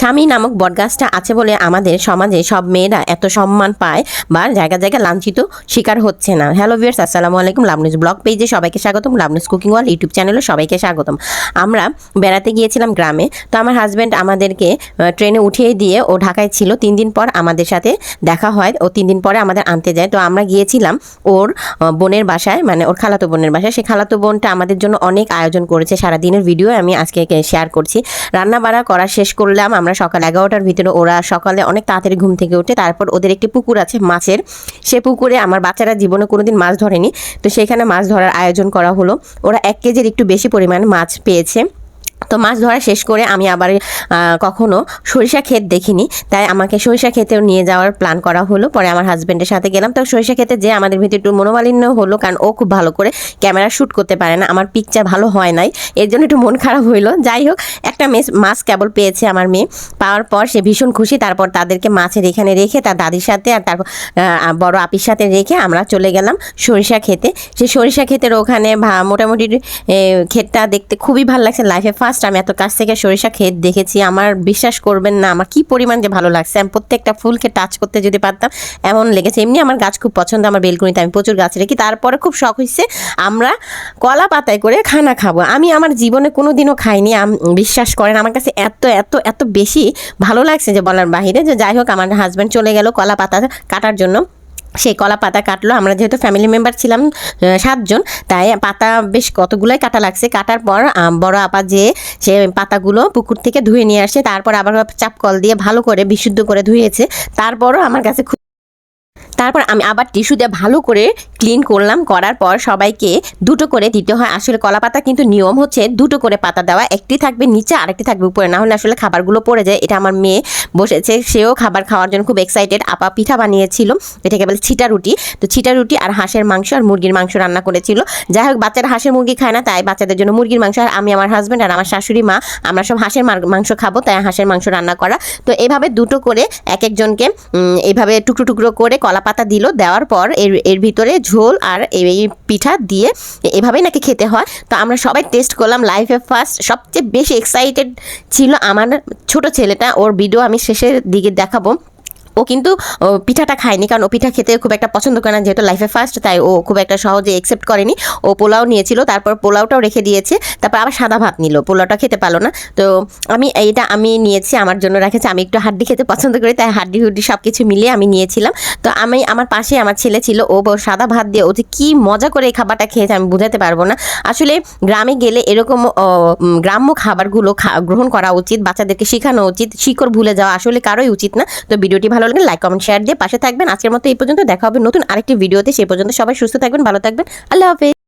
স্বামী নামক বটগাছটা আছে বলে আমাদের সমাজে সব মেয়েরা এত সম্মান পায় বা জায়গা জায়গা লাঞ্ছিত শিকার হচ্ছে না। হ্যালো ভিয়ার্স আসসালামু আলাইকুম। লাভনিউজ ব্লগ পেজে সবাইকে স্বাগতম। লাভনিউজ কুকিং ওয়াল ইউটিউব চ্যানেলে সবাইকে স্বাগতম। আমরা বেড়াতে গিয়েছিলাম গ্রামে, তো আমার হাজব্যান্ড আমাদেরকে ট্রেনে উঠিয়ে দিয়ে ও ঢাকায় ছিল। তিন দিন পর আমাদের সাথে দেখা হয়। ও তিন দিন পরে আমাদের আনতে যায়। তো আমরা গিয়েছিলাম ওর বোনের বাসায় মানে ওর খালাতো বোনের বাসায়। সেই খালাতো বোনটা আমাদের জন্য অনেক আয়োজন করেছে। সারা দিনের ভিডিও আমি আজকে শেয়ার করছি। রান্না বাড়া করা শেষ করলাম। আমরা সকাল এগারোটার ভিতরে ওরা সকালে অনেক তাড়াতাড়ি ঘুম থেকে উঠে, তারপর ওদের একটি পুকুর আছে মাছের। সে পুকুরে আমার বাচ্চারা জীবনে কোনোদিন মাছ ধরেনি। তো সেখানে মাছ ধরার আয়োজন করা হলো। ওরা এক কেজির একটু বেশি পরিমাণ মাছ পেয়েছে। তো মাছ ধরা শেষ করে আমি আবার কখনো সরিষা ক্ষেত দেখিনি। তাই আমাকে সরিষা ক্ষেতেও নিয়ে যাওয়ার প্ল্যান করা হলো। পরে আমার হাজব্যান্ডের সাথে গেলাম। তো সরিষা ক্ষেতে যে আমাদের ভিতরে একটু মনোমালিন্য হলো কারণ ও খুব ভালো করে ক্যামেরা শ্যুট করতে পারে না। আমার পিকচার ভালো হয় নাই। এর জন্য একটু মন খারাপ হইল। যাই হোক একটা মেস মাছ কেবল পেয়েছে আমার মেয়ে। পাওয়ার পর সে ভীষণ খুশি। তারপর তাদেরকে মাছের এখানে রেখে তার দাদির সাথে আর আহ, বড় আপির সাথে রেখে আমরা চলে গেলাম সরিষা খেতে সে সরিষা ক্ষেতের ওখানে মোটামুটি ক্ষেতটা দেখতে খুবই ভালো লাগছে। লাইফে ফার্স্ট আমি এত কাছ থেকে সরিষা ক্ষেত দেখেছি, আমার বিশ্বাস করবেন না, আমার কি পরিমাণ যে ভালো লাগছে, আমি প্রত্যেকটা ফুলকে টাচ করতে যদি পারতাম, এমন লেগেছে, এমনি আমার গাছ খুব পছন্দ, আমার বেলকুনিতে আমি প্রচুর গাছ রেখি, তারপরে খুব শখ হয়েছে আমরা কলা পাতায় করে খানা খাব, আমি আমার জীবনে কোনো দিনও খাইনি বিশ্বাস করেন, আমার কাছে এত এত এত বেশি ভালো লাগছে যে বলার বাহিরে, যে যাই হোক, আমার হাজব্যান্ড চলে গেল কলা পাতা কাটার জন্য। সেই কলা পাতা কাটলো। আমরা যেহেতু ফ্যামিলি মেম্বার ছিলাম সাতজন, তাই পাতা বেশ কতগুলোই কাটা লাগছে। কাটার পর বড় আপা যে, সে পাতাগুলো পুকুর থেকে ধুয়ে নিয়ে আসে, তারপর আবার চাপ কল দিয়ে ভালো করে বিশুদ্ধ করে ধুয়েছে। তারপরও আমার কাছে তারপর আমি আবার টিস্যু দিয়ে ভালো করে ক্লিন করলাম, করার পর সবাইকে দুটো করে দিতে হয়। আসলে কলা পাতা কিন্তু নিয়ম হচ্ছে দুটো করে পাতা দেওয়া, একটি থাকবে নিচে, আরেকটি থাকবে উপরে। না হলে আসলে খাবারগুলো পড়ে যায়। এটা আমার মেয়ে বসেছে, সেও খাবার খাওয়ার জন্য খুব এক্সাইটেড আপা পিঠা বানিয়েছিল, এটাকে বলে ছিটা রুটি। তো ছিটা রুটি আর হাঁসের মাংস আর মুরগির মাংস রান্না করেছিল। যাই হোক, বাচ্চারা হাঁসের মুরগি খায় না, তাই বাচ্চাদের জন্য মুরগির মাংস আর আমি আমার হাজব্যান্ড আর আমার শাশুড়ি মা, আমরা সব হাঁসের মাংস খাব, তাই হাঁসের মাংস রান্না করা। তো এভাবে দুটো করে এক একজনকে এইভাবে টুকরো টুকরো করে কলা পাতা দিল, দেওয়ার পর এর এর ভিতরে ঝোল আর এই পিঠা দিয়ে এভাবেই নাকি খেতে হয়। তো আমরা সবাই টেস্ট করলাম লাইফে ফার্স্ট সবচেয়ে বেশি এক্সাইটেড ছিল আমার ছোট ছেলেটা। ওর ভিডিও আমি শেষের দিকে দেখাবো। ও কিন্তু পিঠাটা খায়নি। কারণ ও পিঠা খেতে খুব একটা পছন্দ করে না, যেহেতু লাইফে ফার্স্ট তাই ও খুব একটা সহজে একসেপ্ট করেনি। ও পোলাও নিয়েছিল, তারপর পোলাওটাও রেখে দিয়েছে। তারপর আবার সাদা ভাত নিল, পোলাওটা খেতে পারল না। তো আমি এইটা আমি নিয়েছি, আমার জন্য রেখেছি। আমি একটু হাড্ডি খেতে পছন্দ করি, তাই হাড্ডি হুড্ডি সব কিছু মিলিয়ে আমি নিয়েছিলাম। তো আমি, আমার পাশে আমার ছেলে ছিল, ও সাদা ভাত দিয়ে ও যে কী মজা করে এই খাবারটা খেয়েছে, আমি বোঝাতে পারব না। আসলে গ্রামে গেলে এরকম গ্রাম্য খাবারগুলো গ্রহণ করা উচিত, বাচ্চাদেরকে শেখানো উচিত, শিকড় ভুলে যাওয়া আসলে কারোই উচিত না। তো ভিডিওটি লাগলে লাইক কমেন্ট শেয়ার দিয়ে পাশে থাকবেন। আজকের মতো এই পর্যন্ত। দেখা হবে নতুন আরেকটি ভিডিওতে। সেই পর্যন্ত সবাই সুস্থ থাকবেন, ভালো থাকবেন। আল্লাহ হাফেজ।